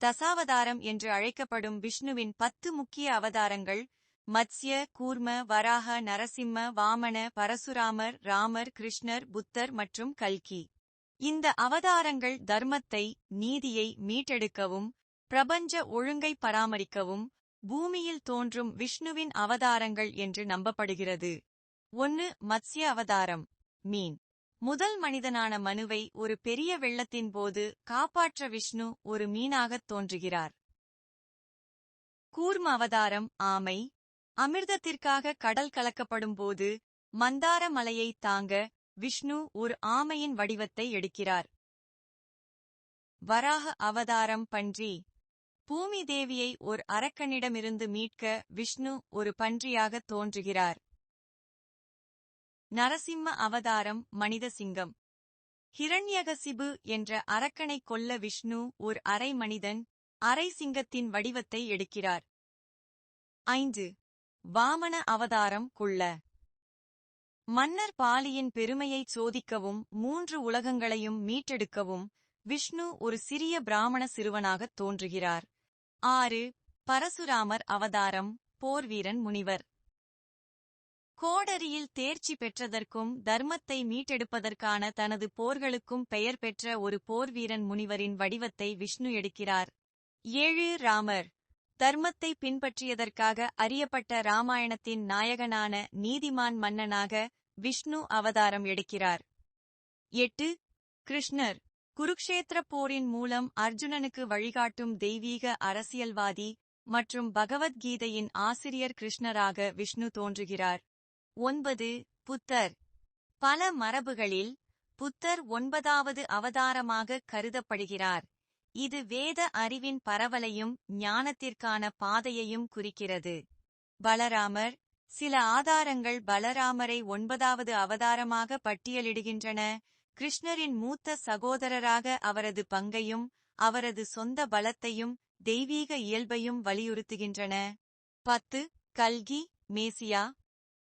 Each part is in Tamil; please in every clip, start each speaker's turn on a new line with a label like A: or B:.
A: தசாவதாரம் என்று அழைக்கப்படும் விஷ்ணுவின் பத்து முக்கிய அவதாரங்கள் மத்ஸ்ய கூர்ம வராக நரசிம்ம வாமன பரசுராமர் ராமர் கிருஷ்ணர் புத்தர் மற்றும் கல்கி. இந்த அவதாரங்கள் தர்மத்தை நீதியை மீட்டெடுக்கவும் பிரபஞ்ச ஒழுங்கை பராமரிக்கவும் பூமியில் தோன்றும் விஷ்ணுவின் அவதாரங்கள் என்று நம்பப்படுகிறது. ஒன்னு மத்ஸ்ய அவதாரம் மீன். முதல் மனிதனான மனுவை ஒரு பெரிய வெள்ளத்தின் போது காப்பாற்ற விஷ்ணு ஒரு மீனாகத் தோன்றுகிறார். கூர்ம அவதாரம் ஆமை. அமிர்தத்திற்காக கடல் கலக்கப்படும் போது மந்தார மலையை தாங்க விஷ்ணு ஒரு ஆமையின் வடிவத்தை எடுக்கிறார். வராக அவதாரம் பன்றி. பூமி தேவியை ஒரு அரக்கனிடமிருந்து மீட்க விஷ்ணு ஒரு பன்றியாக தோன்றுகிறார். நரசிம்ம அவதாரம் மனித சிங்கம். ஹிரண்யகசிபு என்ற அரக்கனை கொல்ல விஷ்ணு ஒரு அரை மனிதன் அரை சிங்கத்தின் வடிவத்தை எடுக்கிறார். ஐந்து. வாமன அவதாரம் குள்ள. மன்னர் பாலியின் பெருமையைச் சோதிக்கவும் மூன்று உலகங்களையும் மீட்டெடுக்கவும் விஷ்ணு ஒரு சிறிய பிராமண சிறுவனாகத் தோன்றுகிறார். ஆறு. பரசுராமர் அவதாரம் போர்வீரன் முனிவர். கோடரியில் தேர்ச்சி பெற்றதற்கும் தர்மத்தை மீட்டெடுப்பதற்கான தனது போர்களுக்கும் பெயர் பெற்ற ஒரு போர்வீரன் முனிவரின் வடிவத்தை விஷ்ணு எடுக்கிறார். ஏழு ராமர். தர்மத்தை பின்பற்றியதற்காக அறியப்பட்ட ராமாயணத்தின் நாயகனான நீதிமான் மன்னனாக விஷ்ணு அவதாரம் எடுக்கிறார். எட்டு. கிருஷ்ணர். குருக்ஷேத்திர போரின் மூலம் அர்ஜுனனுக்கு வழிகாட்டும் தெய்வீக அரசியல்வாதி மற்றும் பகவத்கீதையின் ஆசிரியர் கிருஷ்ணராக விஷ்ணு தோன்றுகிறார். ஒன்பது புத்தர். பல மரபுகளில் புத்தர் ஒன்பதாவது அவதாரமாக கருதப்படுகிறார். இது வேத அறிவின் பரவலையும் ஞானத்திற்கான பாதையையும் குறிக்கிறது. பலராமர் சில ஆதாரங்கள் பலராமரை ஒன்பதாவது அவதாரமாக பட்டியலிடுகின்றன. கிருஷ்ணரின் மூத்த சகோதரராக அவரது பங்கையும் அவரது சொந்த பலத்தையும் தெய்வீக இயல்பையும் வலியுறுத்துகின்றன. பத்து கல்கி மேசியா.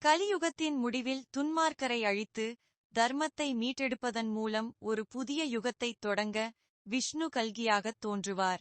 A: கலியுகத்தின் முடிவில் துன்மார்க்கரை அழித்து தர்மத்தை மீட்டெடுப்பதன் மூலம் ஒரு புதிய யுகத்தைத் தொடங்க விஷ்ணு கல்கியாகத் தோன்றுவார்.